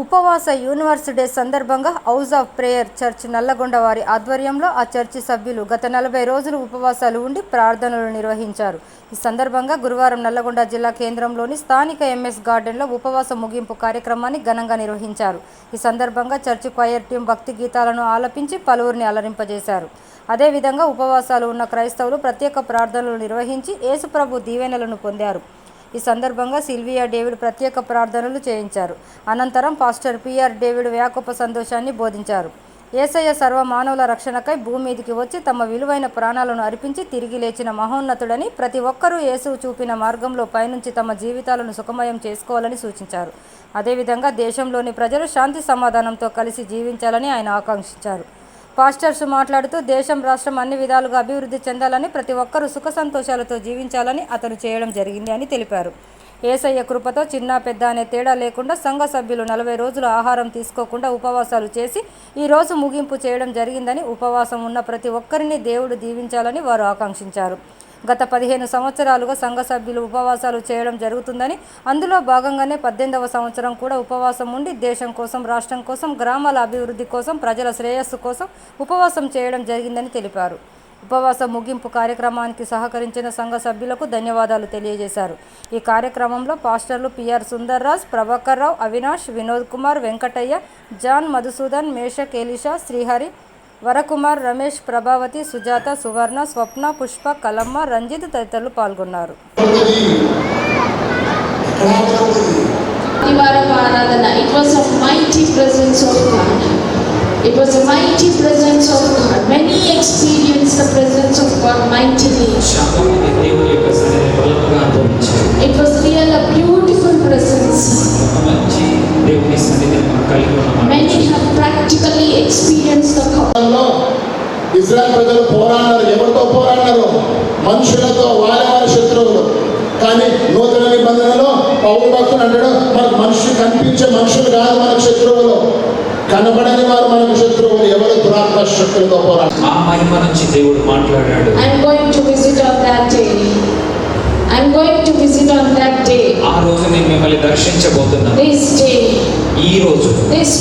ఉపవాస universe day సందర్భంగా house of prayer church Nalgonda వారి ఆధ్వర్యంలో ఆ చర్చి సభ్యులు గత నలభై రోజులు ఉపవాసాలు ఉండి ప్రార్థనలు నిర్వహించారు. ఈ సందర్భంగా గురువారం నల్లగొండ జిల్లా కేంద్రంలోని స్థానిక ఎంఎస్ గార్డెన్లో ఉపవాస ముగింపు కార్యక్రమాన్ని ఘనంగా నిర్వహించారు. ఈ సందర్భంగా చర్చి క్వయర్ టీం భక్తి గీతాలను ఆలపించి పలువురిని అలరింపజేశారు. అదేవిధంగా ఉపవాసాలు ఉన్న క్రైస్తవులు ప్రత్యేక ప్రార్థనలు నిర్వహించి యేసుప్రభు దీవెనలను పొందారు. ఈ సందర్భంగా సిల్వియా డేవిడ్ ప్రత్యేక ప్రార్థనలు చేయించారు. అనంతరం పాస్టర్ పిఆర్ డేవిడ్ వ్యాకోప సంతోషాన్ని బోధించారు. ఏసయ్య సర్వ మానవుల రక్షణకై భూమి మీదికి వచ్చి తమ విలువైన ప్రాణాలను అర్పించి తిరిగి లేచిన మహోన్నతుడని ప్రతి ఒక్కరూ యేసువు చూపిన మార్గంలో పైనుంచి తమ జీవితాలను సుఖమయం చేసుకోవాలని సూచించారు. అదేవిధంగా దేశంలోని ప్రజలు శాంతి సమాధానంతో కలిసి జీవించాలని ఆయన ఆకాంక్షించారు. పాస్టర్స్ మాట్లాడుతూ దేశం రాష్ట్రం అన్ని విధాలుగా అభివృద్ధి చెందాలని ప్రతి ఒక్కరూ సుఖ సంతోషాలతో జీవించాలని అతను చేయడం జరిగింది అని తెలిపారు. ఏసయ్య కృపతో చిన్న పెద్ద అనే తేడా లేకుండా సంఘ సభ్యులు నలభై రోజులు ఆహారం తీసుకోకుండా ఉపవాసాలు చేసి ఈ రోజు ముగింపు చేయడం జరిగిందని ఉపవాసం ఉన్న ప్రతి ఒక్కరిని దేవుడు దీవించాలని వారు ఆకాంక్షించారు. గత పదిహేను సంవత్సరాలుగా సంఘ సభ్యులు ఉపవాసాలు చేయడం జరుగుతుందని అందులో భాగంగానే పద్దెనిమిదవ సంవత్సరం కూడా ఉపవాసం ఉండి దేశం కోసం రాష్ట్రం కోసం గ్రామాల అభివృద్ధి కోసం ప్రజల శ్రేయస్సు కోసం ఉపవాసం చేయడం జరిగిందని తెలిపారు. ఉపవాస ముగింపు కార్యక్రమానికి సహకరించిన సంఘ సభ్యులకు ధన్యవాదాలు తెలియజేశారు. ఈ కార్యక్రమంలో పాస్టర్లు PR Sundarraj Prabhakar Rao Avinash Vinod Kumar Venkataiah John Madhusudan Meshach Elisha Srihari Varakumar Ramesh Prabhavathi Sujatha Suvarna Swapna Pushpa Kalamma Ranjith తదితరులు పాల్గొన్నారు. ఆరాధన it was a mighty presence of God it was a mighty presence of God many experience the presence of God mightily చాలా మంది దేవుని యొక్క సన్నిధిని బలంగా అనుభవించారు. It was real a beautiful presence ఒక మంచి దేవుని సన్నిధిని మనం కలిగి ఉన్నాం. Many have practically experience the కాలంలో ఇజ్రాయల్ ప్రజలు పోరాడినారు. ఎవరితో పోరాడినారు? మనుషులతో వారి వారి శత్రువులు. కానీ నూతన నిబంధనలో పౌరు భక్తులు అంటాడు మనకు మనుషులు కనిపించే మనుషులు కాదు మనకు శత్రువులు. కనబడని వారు మనకు శత్రువులు ఎవరు దురాత్మ శక్తులతో పోరాడు ఆ మహిమ నుంచి దేవుడు మాట్లాడాడు. I'm going to visit on that day I'm going to visit on that day ఆ రోజు నేను మిమ్మల్ని దర్శించబోతున్నాను. దిస్ డే ఈ రోజు. దిస్